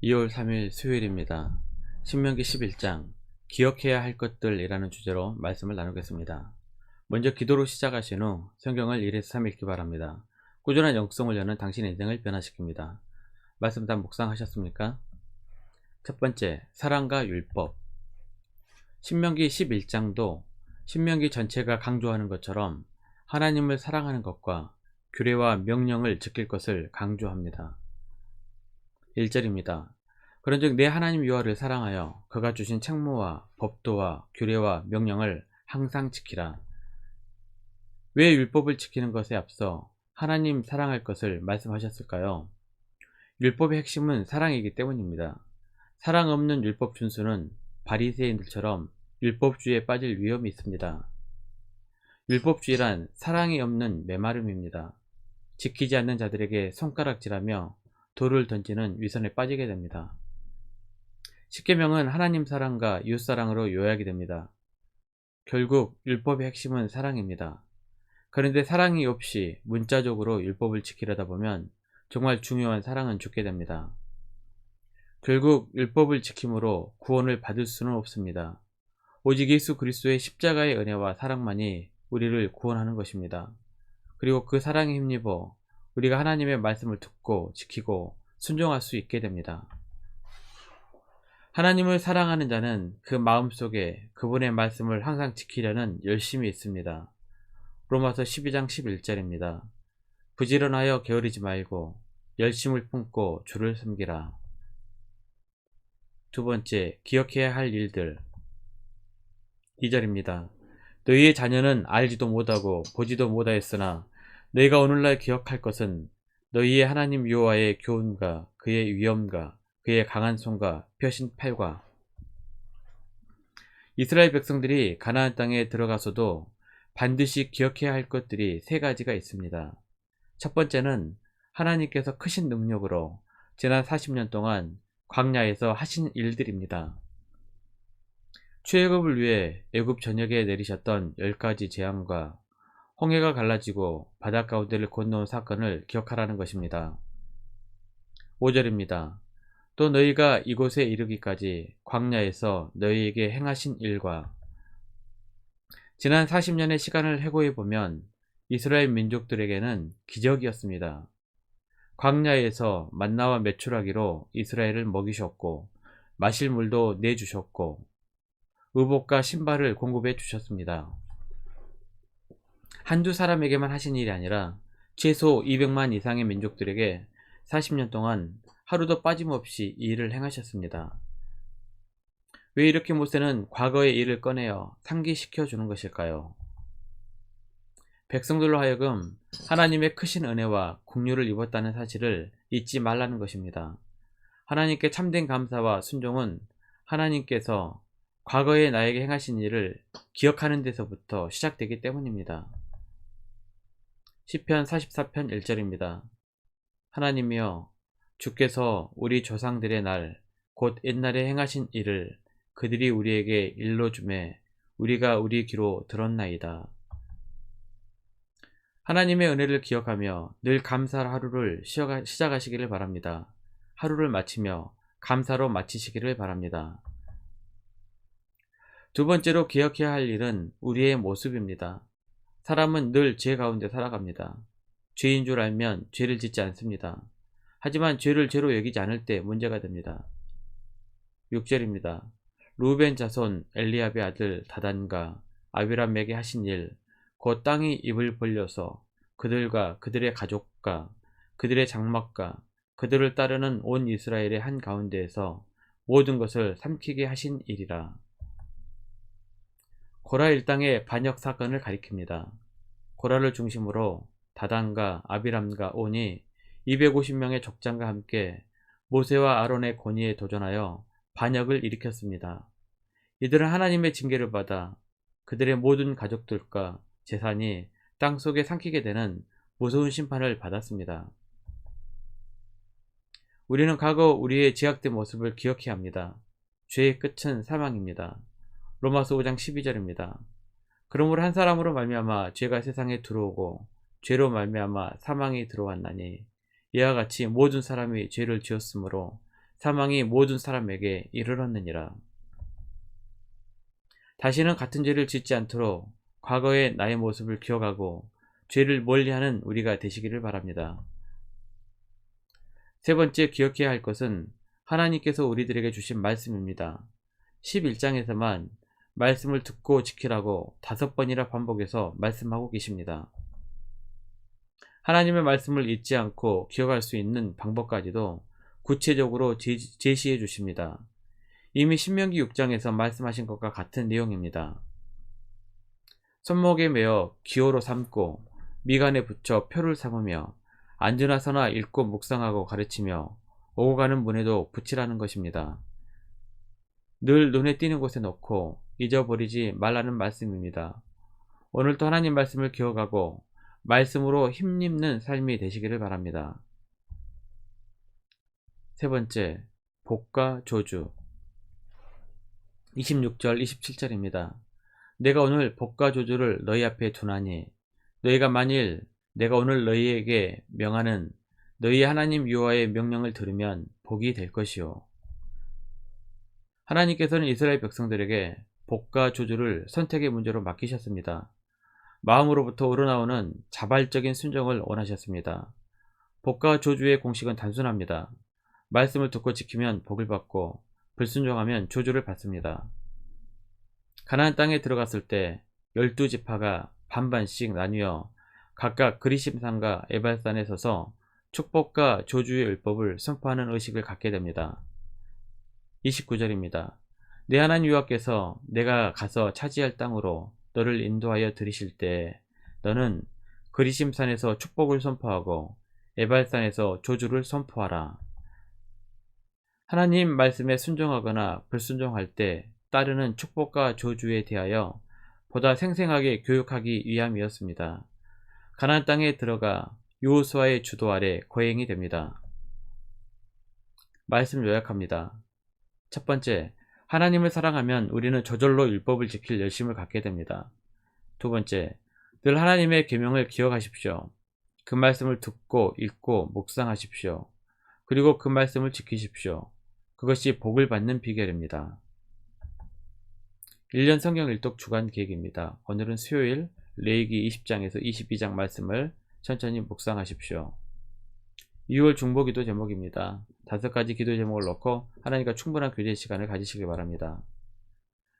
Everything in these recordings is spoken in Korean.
2월 3일 수요일입니다. 신명기 11장 기억해야 할 것들이라는 주제로 말씀을 나누겠습니다. 먼저 기도로 시작하신 후 성경을 1에서 3 읽기 바랍니다. 꾸준한 영성을 여는 당신의 인생을 변화시킵니다. 말씀 다 묵상하셨습니까? 첫 번째, 사랑과 율법. 신명기 11장도 신명기 전체가 강조하는 것처럼 하나님을 사랑하는 것과 규례와 명령을 지킬 것을 강조합니다. 1절입니다. 그런즉 내 하나님 여호와를 사랑하여 그가 주신 책무와 법도와 규례와 명령을 항상 지키라. 왜 율법을 지키는 것에 앞서 하나님 사랑할 것을 말씀하셨을까요? 율법의 핵심은 사랑이기 때문입니다. 사랑 없는 율법 준수는 바리새인들처럼 율법주의에 빠질 위험이 있습니다. 율법주의란 사랑이 없는 메마름입니다. 지키지 않는 자들에게 손가락질하며 돌을 던지는 위선에 빠지게 됩니다. 십계명은 하나님 사랑과 이웃 사랑으로 요약이 됩니다. 결국 율법의 핵심은 사랑입니다. 그런데 사랑이 없이 문자적으로 율법을 지키려다 보면 정말 중요한 사랑은 죽게 됩니다. 결국 율법을 지킴으로 구원을 받을 수는 없습니다. 오직 예수 그리스도의 십자가의 은혜와 사랑만이 우리를 구원하는 것입니다. 그리고 그 사랑에 힘입어 우리가 하나님의 말씀을 듣고 지키고 순종할 수 있게 됩니다. 하나님을 사랑하는 자는 그 마음속에 그분의 말씀을 항상 지키려는 열심이 있습니다. 로마서 12장 11절입니다. 부지런하여 게으르지 말고 열심을 품고 주를 섬기라. 두 번째, 기억해야 할 일들. 2절입니다. 너희의 자녀는 알지도 못하고 보지도 못하였으나 너희가 오늘날 기억할 것은 너희의 하나님 여호와의 교훈과 그의 위엄과 그의 강한 손과 펴신 팔과 이스라엘 백성들이 가나안 땅에 들어가서도 반드시 기억해야 할 것들이 세 가지가 있습니다. 첫 번째는 하나님께서 크신 능력으로 지난 40년 동안 광야에서 하신 일들입니다. 출애굽을 위해 애굽 전역에 내리셨던 10가지 재앙과 홍해가 갈라지고 바닷 가운데를 건너온 사건을 기억하라는 것입니다. 5절입니다. 또 너희가 이곳에 이르기까지 광야에서 너희에게 행하신 일과 지난 40년의 시간을 해고해 보면 이스라엘 민족들에게는 기적이었습니다. 광야에서 만나와 메추라기로 이스라엘을 먹이셨고 마실 물도 내주셨고 의복과 신발을 공급해 주셨습니다. 한두 사람에게만 하신 일이 아니라 최소 200만 이상의 민족들에게 40년 동안 하루도 빠짐없이 이 일을 행하셨습니다. 왜 이렇게 모세는 과거의 일을 꺼내어 상기시켜 주는 것일까요? 백성들로 하여금 하나님의 크신 은혜와 국류를 입었다는 사실을 잊지 말라는 것입니다. 하나님께 참된 감사와 순종은 하나님께서 과거에 나에게 행하신 일을 기억하는 데서부터 시작되기 때문입니다. 시편 44편 1절입니다. 하나님이여 주께서 우리 조상들의 날 곧 옛날에 행하신 일을 그들이 우리에게 일러 주매 우리가 우리 귀로 들었나이다. 하나님의 은혜를 기억하며 늘 감사 하루를 시작하시기를 바랍니다. 하루를 마치며 감사로 마치시기를 바랍니다. 두 번째로 기억해야 할 일은 우리의 모습입니다. 사람은 늘 죄 가운데 살아갑니다. 죄인 줄 알면 죄를 짓지 않습니다. 하지만 죄를 죄로 여기지 않을 때 문제가 됩니다. 6절입니다. 루벤 자손 엘리압의 아들 다단과 아비람에게 하신 일, 곧 땅이 입을 벌려서 그들과 그들의 가족과 그들의 장막과 그들을 따르는 온 이스라엘의 한 가운데에서 모든 것을 삼키게 하신 일이라. 고라 일당의 반역 사건을 가리킵니다. 고라를 중심으로 다단과 아비람과 온이 250명의 족장과 함께 모세와 아론의 권위에 도전하여 반역을 일으켰습니다. 이들은 하나님의 징계를 받아 그들의 모든 가족들과 재산이 땅 속에 삼키게 되는 무서운 심판을 받았습니다. 우리는 과거 우리의 제약된 모습을 기억해야 합니다. 죄의 끝은 사망입니다. 로마서 5장 12절입니다. 그러므로 한 사람으로 말미암아 죄가 세상에 들어오고 죄로 말미암아 사망이 들어왔나니 이와 같이 모든 사람이 죄를 지었으므로 사망이 모든 사람에게 이르렀느니라. 다시는 같은 죄를 짓지 않도록 과거의 나의 모습을 기억하고 죄를 멀리하는 우리가 되시기를 바랍니다. 세 번째 기억해야 할 것은 하나님께서 우리들에게 주신 말씀입니다. 11장에서만 말씀을 듣고 지키라고 다섯 번이나 반복해서 말씀하고 계십니다. 하나님의 말씀을 잊지 않고 기억할 수 있는 방법까지도 구체적으로 제시해 주십니다. 이미 신명기 6장에서 말씀하신 것과 같은 내용입니다. 손목에 매어 기호로 삼고 미간에 붙여 표를 삼으며 앉으나 서나 읽고 묵상하고 가르치며 오고 가는 문에도 붙이라는 것입니다. 늘 눈에 띄는 곳에 놓고 잊어버리지 말라는 말씀입니다. 오늘도 하나님 말씀을 기억하고 말씀으로 힘입는 삶이 되시기를 바랍니다. 세 번째, 복과 조주 26절 27절입니다. 내가 오늘 복과 조주를 너희 앞에 두나니 너희가 만일 내가 오늘 너희에게 명하는 너희 하나님 여호와의 명령을 들으면 복이 될 것이요. 하나님께서는 이스라엘 백성들에게 복과 조주를 선택의 문제로 맡기셨습니다. 마음으로부터 우러나오는 자발적인 순종을 원하셨습니다. 복과 조주의 공식은 단순합니다. 말씀을 듣고 지키면 복을 받고 불순종하면 조주를 받습니다. 가나안 땅에 들어갔을 때 열두 지파가 반반씩 나뉘어 각각 그리심산과 에발산에 서서 축복과 조주의 율법을 선포하는 의식을 갖게 됩니다. 29절입니다. 내 하나님 여호와께서 내가 가서 차지할 땅으로 너를 인도하여 들이실 때 너는 그리심산에서 축복을 선포하고 에발산에서 조주를 선포하라. 하나님 말씀에 순종하거나 불순종할 때 따르는 축복과 조주에 대하여 보다 생생하게 교육하기 위함이었습니다. 가나안 땅에 들어가 요호수아의 주도 아래 거행이 됩니다. 말씀 요약합니다. 첫 번째, 하나님을 사랑하면 우리는 저절로 율법을 지킬 열심을 갖게 됩니다. 두 번째, 늘 하나님의 계명을 기억하십시오. 그 말씀을 듣고 읽고 묵상하십시오. 그리고 그 말씀을 지키십시오. 그것이 복을 받는 비결입니다. 1년 성경 일독 주간 계획입니다. 오늘은 수요일 레이기 20장에서 22장 말씀을 천천히 묵상하십시오. 2월 중보기도 제목입니다. 다섯 가지 기도 제목을 넣고 하나님과 충분한 교제 시간을 가지시기 바랍니다.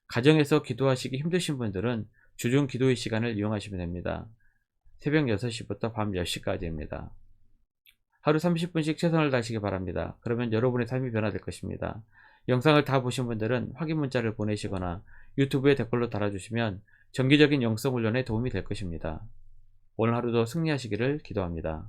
가정에서 기도하시기 힘드신 분들은 주중 기도의 시간을 이용하시면 됩니다. 새벽 6시부터 밤 10시까지입니다. 하루 30분씩 최선을 다하시기 바랍니다. 그러면 여러분의 삶이 변화될 것입니다. 영상을 다 보신 분들은 확인 문자를 보내시거나 유튜브에 댓글로 달아주시면 정기적인 영성 훈련에 도움이 될 것입니다. 오늘 하루도 승리하시기를 기도합니다.